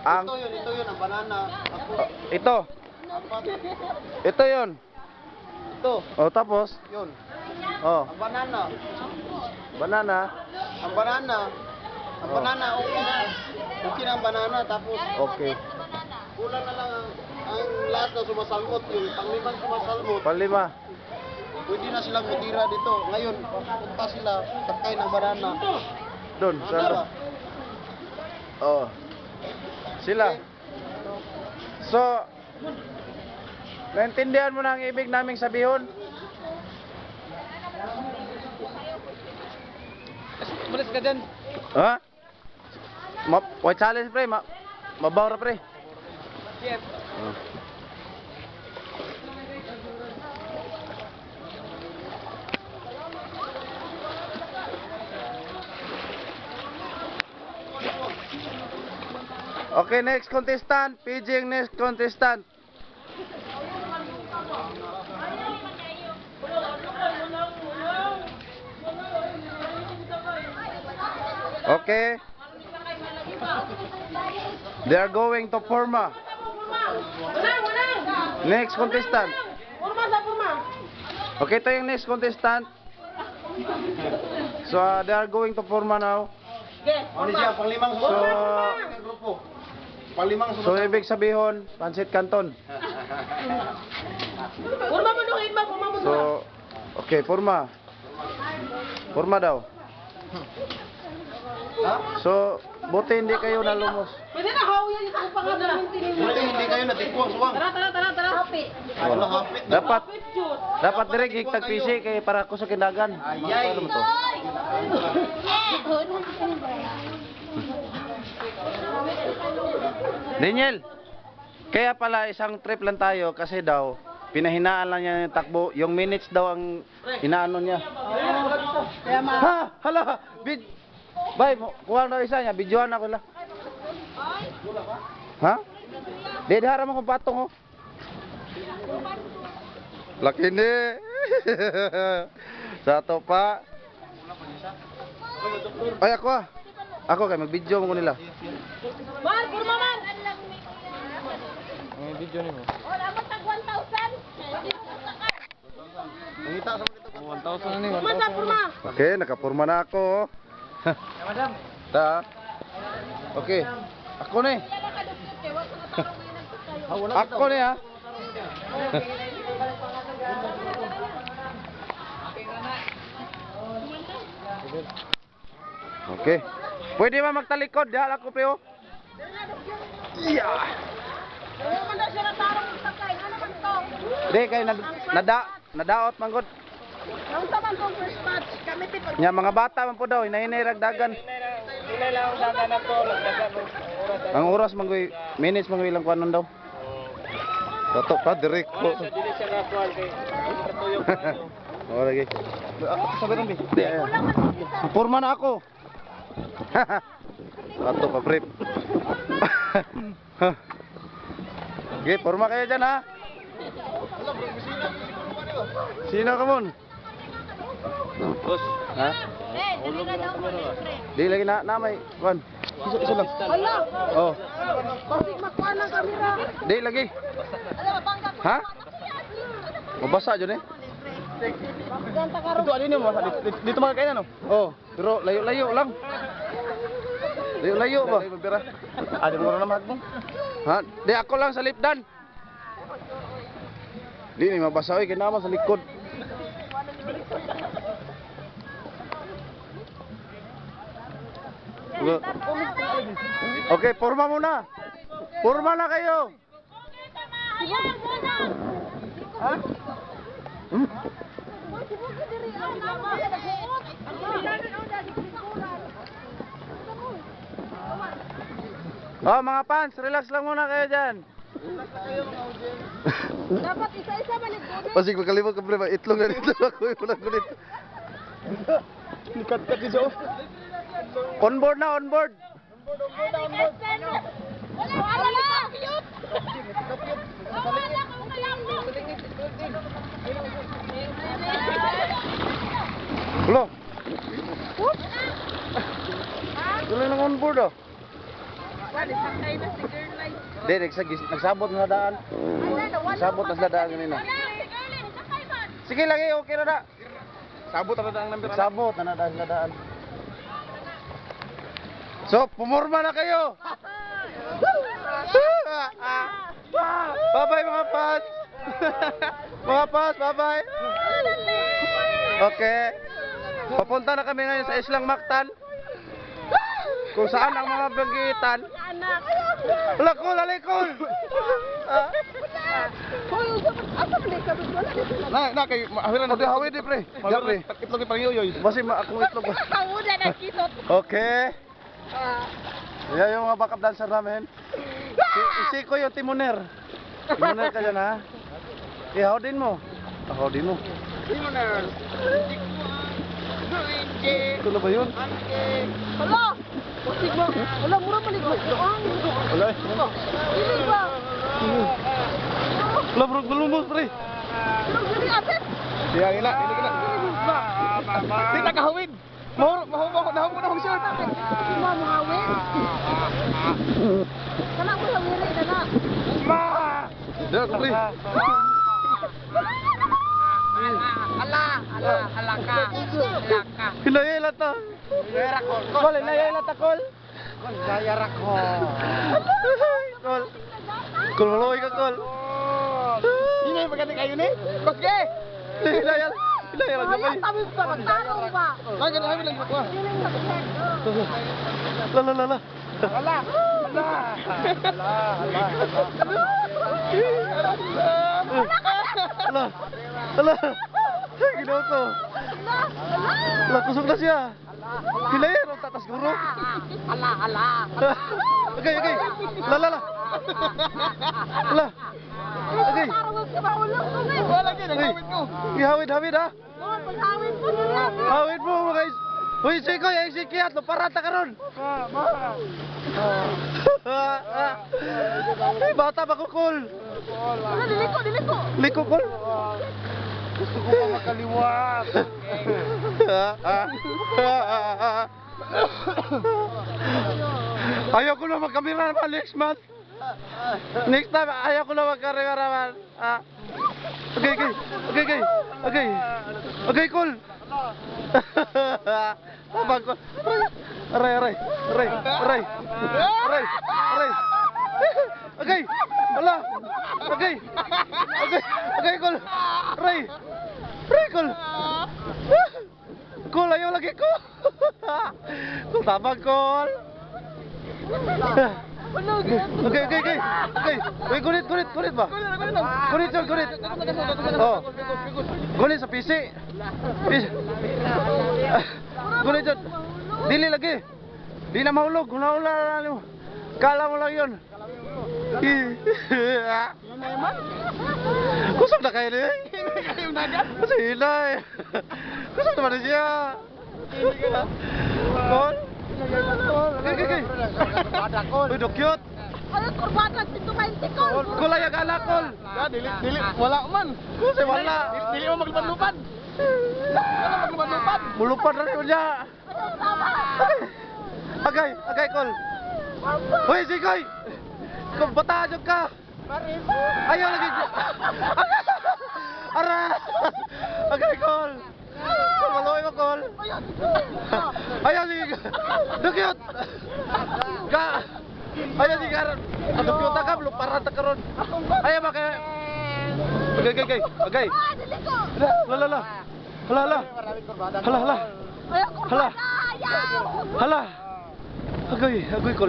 Ang Ito yun, ito yun, ang banana. Ako, oh, ito. apat. Ito 'yon. Ito, Oh, tapos yun. oh, Ang banana. banana. Ang banana. Ang Oh. banana, okay na. Okay na ang banana. Tapos, Okay. kulang na lang ang, ang lahat na sumasalmot. Yung panglimang sumasalmot. Palima. Pwede na silang matira dito. Ngayon, punta sila, pagkain ng banana. Doon sa Banana. Oh. Sila. So, naintindihan mo na ang ibig naming sabihon? Malis ka dyan. Ha? Ma White challenge pre, ma mabaw ra pre. Yes. Oh. Okay, next contestant. Ang next contestant. Okay. They are going to Forma. Next contestant. Okay, ito yung next contestant. So, uh, they are going to Forma now. So, Panglimang so sumasalmot. ibig sabihin, Pansit Canton. Purma mo nung iba, purma mo So, okay, Forma. Forma daw. Ha? So, buti hindi kayo nalumos. Pwede na hawiyan yung takong pangalan. Buti hindi kayo natikwa, suwang. Tara, tara, tara, tara. Happy. Ay, wala hapit. Dapat, Happy juice. dapat direct higtag PC kay para ko sa kinagan. Ayay. Ano to? Daniel, kaya pala isang trip lang tayo kasi daw pinahinaan lang niya yung takbo. Yung minutes daw ang inaano niya. Kaya ma... Ha? Hala! Bid... Bay, kuha na isa niya. Bidyohan ako lang. Ha? Di, di harap mo kung patong oh. Laki ni. Sa to pa. Ay, ako ah. Ako kay mag-video mo ko nila. Man. Ang video nimo. Wala mo tag 1,000. Nangita sa mga dito. 1,000 na ni. Purma sa purma. Okay, nakapurma na ako. Madam. Ta. Okay. Ako ni. Ako ni ha. Okay. Pwede ba magtalikod? Dihala ko peo. Yeah. Di kay nad nada nadaot man gud. Ang taman tong first match. Kami tipag. Nya mga bata man po daw inahinay dagan. Ilay lang ang daga na. Oras. Ang oras man koy minutes man koy ilang kuanon daw. Tato pa direct ko. Dili siya kakuan kay. Patuyok tayo. Oh, lagi. Sabi rin, ayan. Purma na ako. Ato pa, prep. Okay, purma kayo dyan, ha? Sino ka mon? Boss. Ha? Di lagi na, na may, kuan. Iso, iso lang. Hala. Oh, Basig makuha ng kamera. di lagi. Ha? Mabasa dyan eh. Ito ano yun, masa dito, dito mga kainan no? Oh, pero layo-layo lang. Layo-layo ba? Ada mo na magbong. Ha? Di ako lang sa lipdan. Di ni mabasa oy kinama sa likod. Wala. Okay, forma muna. Forma na kayo. Ha? Hmm? Oh, mga fans, relax lang muna kayo dyan. Dapat isa-isa manig Pasig magkalimot ka pre, itlog na dito ako yung unang kulit. Nikat-kat siya. On board na, on board. Wala na! Cute! Wala na kung kaya mo! Ulo. Tuloy lang on board oh. Wala, sakay na si girl life. Di, nagsagis, nagsabot na sa daan. Nagsabot na sa daan man. Sige lagi, okay na na. Sabot na ang number. Nagsabot na daan sa daan. So, pumorma na kayo. Bye-bye mga pas. mga pas, bye-bye. Okay. Papunta na kami ngayon sa Islang Mactan. Kung saan ang mga bagitan. Anak. Lakol, alikol. Ah. Asa balik ka wala dito. Na, na kay mahiran Hawid, hawid di pre. Di pre. Itlog ni Pangyoyoy. Basi ma akong itlog. Kauna na kisot. Okay. Yan yung mga backup dancer namin. Si, si ko yung timoner. Timoner ka dyan ha. Ihaw din mo. Ihaw din mo. Ito na ba yun? Hala. Wasig mo. Wala mura balik mo. Doang. Wala eh. Dili ba? Wala bro, gulumos pre. Pero dili atet. Diya ila, dili ka na. Di ta kahawid. Mahuro, mahuro, nahawid ko na kong shirt. Mo mo hawin. Kana ko hawiri na na. Diyan ko pre. Ala, ala, ala ka. Ala ka. Hinayela ta. Kol, hinayela ta kol. Gaya ko. Kol. Kol, maluwi ka kol. Ini maganda kayo ni. Koske. Hinayela. Hinayela ka Ay, pa. tabi pa magtanong ba? Ay, ganun kami lang ko. Dili sa check. La la la la. Ala. Ala. Ala. Ala. Ala. Ginawa ko. Ala, kusog na siya. Hilayer ang tatas guro. Ala, ala. Okay, okay. La la la. La. Okay. Ko. Wala gyud ang hawid ko. Ihawid, hawid ha. Paghawin mo na yan. Hawid mo mga guys. Uy, siko, yung sikiat, lo parata ka ron. Ay, bata ba kukul? Wala, diliko, diliko. Liko kul. Gusto ko pa makaliwat. ayaw ko na magkamera naman next month. Next time, ayaw ko na magkamera naman. Ah. Okay, okay. Okay, okay. Okay. Okay, cool. Tabag ko. Aray, aray. Aray, aray. Aray, aray. Okay. Wala. Okay. Okay. Okay, cool. Aray. Aray, cool. Cool, ayaw lagi ko. Cool, tabag, cool. Okay, okay, okay. Okay. Uy, gunit, gunit, gunit ba? Gunit yun, gunit. Oh. Gunit sa PC. PC. Gunit yun. Dili lagi. Di na mahulog. Hunahula na mo. Kala mo lang yun. Kusog na kayo ni. Kasi hila eh. Kusog naman na siya. Kon? Okay, okay, okay. Uy, do cute. Ano, kurbata, 120 ko. Kul ayag anak kul. Ya, dili dili wala man. Kasi wala. Dili, dili mo maglupad-lupad. Wala maglupad-lupad. Mulupad na rin niya. Agay, agay kol. Hoy, sikoy. Kung bata jud ka. Ayaw lagi. Ara. Agay kol. Kol, maluwi mo kol. Ayaw sige. Dukyot. Ka. Ayaw sige karon. Dukyot ka, luparan ta karon. Ayaw ba kay Agay, agay, agay. Agay. Ah, diliko. Hala, hala, hala. Hala, hala. Hala, hala. Ay, kurbata, ayaw. Hala. Agay, agay ko.